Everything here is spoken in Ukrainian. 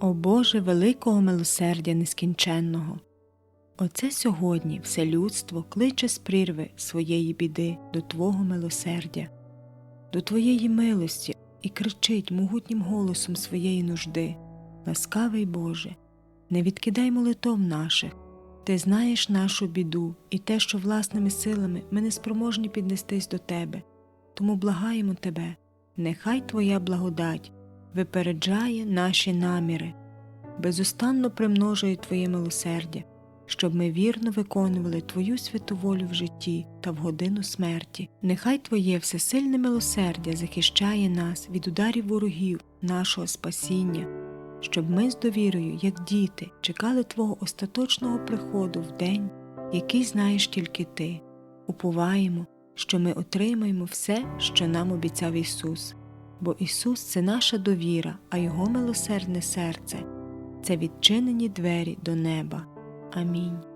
О Боже великого милосердя нескінченного! Оце сьогодні все людство кличе з прірви своєї біди до Твого милосердя, до Твоєї милості і кричить могутнім голосом своєї нужди. Ласкавий Боже, не відкидай молитов наших. Ти знаєш нашу біду і те, що власними силами ми не спроможні піднестись до Тебе. Тому благаємо Тебе, нехай Твоя благодать випереджає наші наміри, безустанно примножує Твоє милосердя, щоб ми вірно виконували Твою святу волю в житті та в годину смерті. Нехай Твоє всесильне милосердя захищає нас від ударів ворогів, нашого спасіння, щоб ми з довірою, як діти, чекали Твого остаточного приходу в день, який знаєш тільки Ти. Уповаємо, що ми отримаємо все, що нам обіцяв Ісус, бо Ісус це наша довіра, а Його милосердне серце це відчинені двері до неба. Амінь.